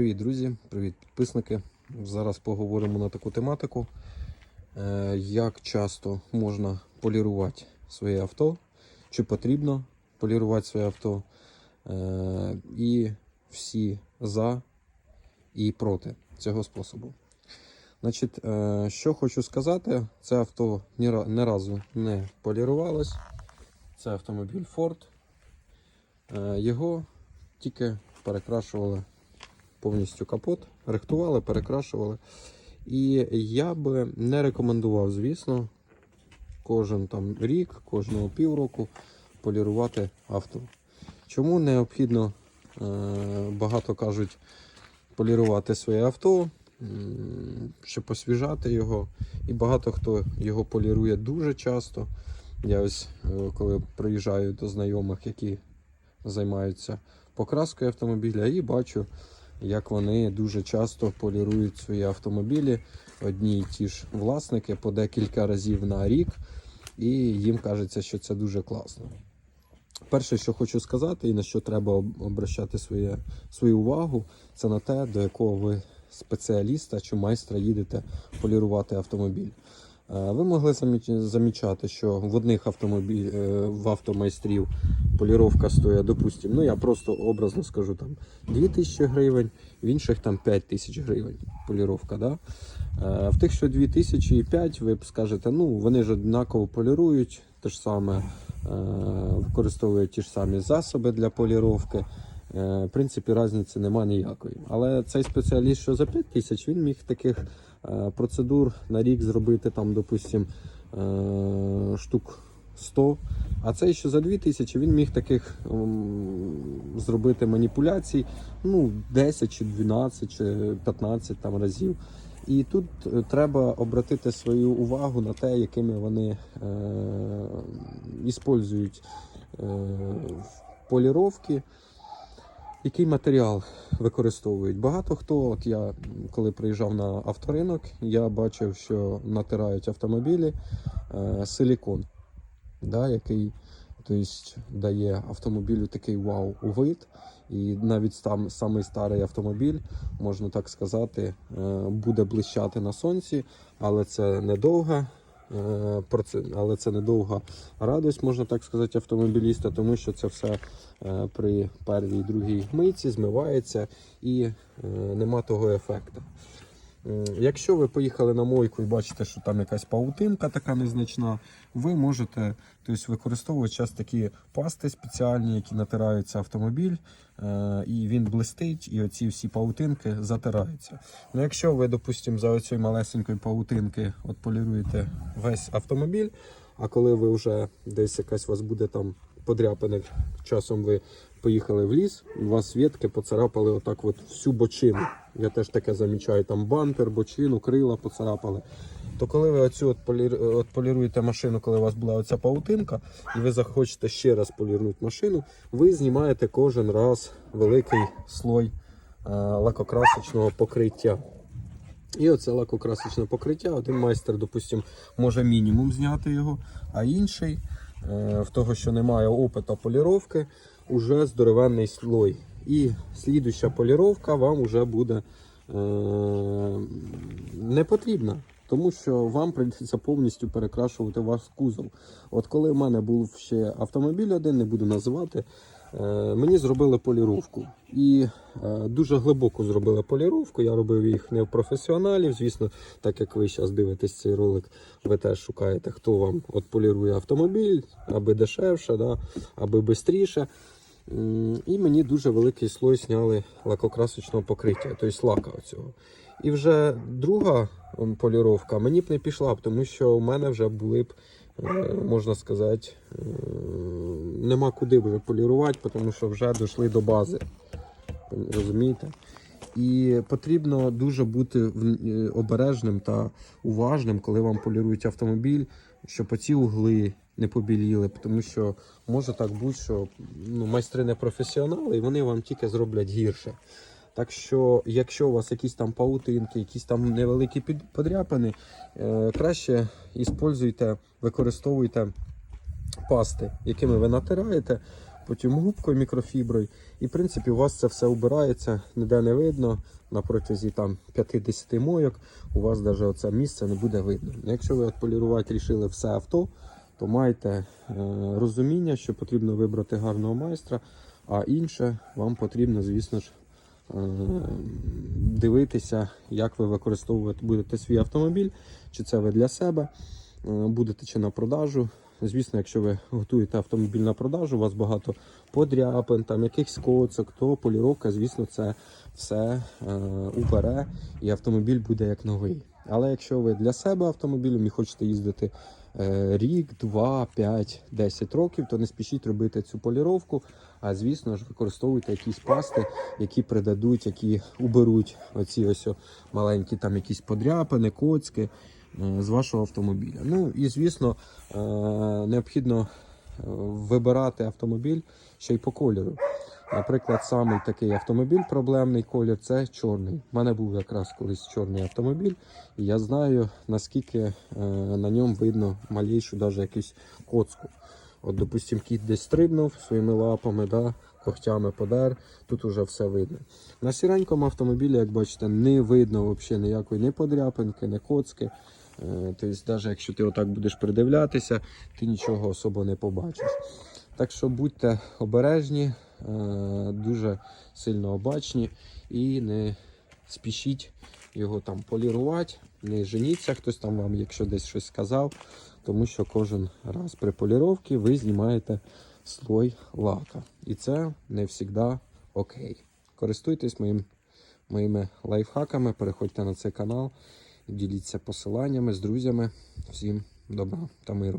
Привіт, друзі, привіт, підписники. Зараз поговоримо на таку тематику, е, як часто можна полірувати своє авто, чи потрібно полірувати своє авто, е, і всі за і проти цього способу. Значить, е, що хочу сказати, це авто ні разу не полірувалось. Це автомобіль Ford. Його тільки перекрашували повністю капот, рихтували, перекрашували. І я би не рекомендував, звісно, кожен там рік, кожного півроку полірувати авто. Чому необхідно, е, багато кажуть, полірувати своє авто, щоб освіжати його. І багато хто його полірує дуже часто. Я ось е, коли приїжджаю до знайомих, які займаються покраскою автомобіля, і бачу, як вони дуже часто полірують свої автомобілі, одні й ті ж власники по декілька разів на рік, і їм кажеться, що це дуже класно. Перше, що хочу сказати, і на що треба обращати своє, свою увагу, це на те, до якого ви спеціаліста чи майстра їдете полірувати автомобіль. Е, Ви могли замічати, що в одних автомобіль, е, в автомайстрів поліровка стоїть, допустимо, ну я просто образно скажу там 2000 гривень, в інших там 5000 гривень поліровка. Да? Е, В тих, що 2000 і 5, ви б скажете, ну вони ж однаково полірують, те ж саме використовують ті ж самі засоби для поліровки. В принципі, різниці немає ніякої. Але цей спеціаліст, що за 5 тисяч, він міг таких процедур на рік зробити, там, допустим, е, штук 100. А цей, що за 2 тисячі, він міг таких зробити маніпуляцій ну, 10 чи 12 чи 15 там, разів. І тут е, треба обратити свою увагу на те, якими вони е, е, поліровки, який матеріал використовують. Багато хто, от я коли приїжджав на авторинок, я бачив, що натирають автомобілі е, силікон, да, який тобто, дає автомобілю такий вау вид. І навіть там самий старий автомобіль, можна так сказати, е, буде блищати на сонці, але це недовга. Е, Але це недовга радость, можна так сказати, автомобіліста, тому що це все е, при першій другій мийці змивається і е, нема того ефекту. Якщо ви поїхали на мойку і бачите, що там якась паутинка така незначна, ви можете тобто, використовувати час такі пасти спеціальні, які натираються автомобіль, е, і він блистить, і оці всі паутинки затираються. Ну, якщо ви, допустимо, за оцією малесенької паутинки от поліруєте весь автомобіль, а коли ви вже десь якась у вас буде там подряпане, часом ви поїхали в ліс, у вас ветки поцарапали отак от всю бочину. Я теж таке замічаю, там бампер, бочину, крила поцарапали. То коли ви оцю от, полір... поліруєте машину, коли у вас була оця паутинка, і ви захочете ще раз полірнути машину, ви знімаєте кожен раз великий слой е, лакокрасочного покриття. І оце лакокрасочне покриття. Один майстер, допустим, може мінімум зняти його, а інший, в того, що немає опиту поліровки, уже здоровенний слой. І слідуща поліровка вам вже буде е, не потрібна. Тому що вам прийдеться повністю перекрашувати ваш кузов. От коли в мене був ще автомобіль один, не буду називати, е, мені зробили поліровку. І е, дуже глибоко зробили поліровку. Я робив їх не в професіоналів. Звісно, так як ви зараз дивитесь цей ролик, ви теж шукаєте, хто вам от полірує автомобіль, аби дешевше, да, аби швидше. І мені дуже великий слой зняли лакокрасочного покриття, тобто лака оцього. І вже друга поліровка мені б не пішла, б, тому що у мене вже були б, е, можна сказати, е, нема куди вже полірувати, тому що вже дійшли до бази. Розумієте? І потрібно дуже бути е, обережним та уважним, коли вам полірують автомобіль, щоб оці угли не побіліли, тому що може так бути, що ну, майстри не професіонали, і вони вам тільки зроблять гірше. Так що, якщо у вас якісь там паутинки, якісь там невеликі подряпини, е, краще іспользуйте, використовуйте пасти, якими ви натираєте. потім губкою, мікрофіброю. І в принципі у вас це все убирається, ніде не видно. На протязі там 50 мойок у вас навіть оце місце не буде видно. Якщо ви полірувати рішили все авто, то майте е, розуміння, що потрібно вибрати гарного майстра, а інше вам потрібно, звісно ж, дивитися, як ви використовувати будете свій автомобіль, чи це ви для себе е, будете чи на продажу. Звісно, якщо ви готуєте автомобіль на продажу, у вас багато подряпин, там якихось коцок, то поліровка, звісно, це все е, убере і автомобіль буде як новий. Але якщо ви для себе автомобілем і хочете їздити е, рік, два, п'ять, десять років, то не спішіть робити цю поліровку. А звісно ж, використовуйте якісь пасти, які придадуть, які уберуть оці ось маленькі там якісь подряпини, коцки е, з вашого автомобіля. Ну і звісно, е, необхідно вибирати автомобіль ще й по кольору. Наприклад, самий такий автомобіль, проблемний колір це чорний. У мене був якраз колись чорний автомобіль, і я знаю, наскільки е, на ньому видно малейшу навіть якусь коцку. От, допустим, кіт десь стрибнув своїми лапами, да, когтями подер, тут уже все видно. На сіренькому автомобілі, як бачите, не видно взагалі ніякої ні подряпинки, ні коцки. Е, Тобто, навіть якщо ти отак будеш придивлятися, ти нічого особо не побачиш. Так що будьте обережні, дуже сильно обачні і не спішіть його там полірувати, не женіться, хтось там вам, якщо десь щось сказав, тому що кожен раз при поліровці ви знімаєте слой лака. І це не завжди окей. Користуйтесь моїм, моїми лайфхаками, переходьте на цей канал, діліться посиланнями з друзями. Всім добра та миру.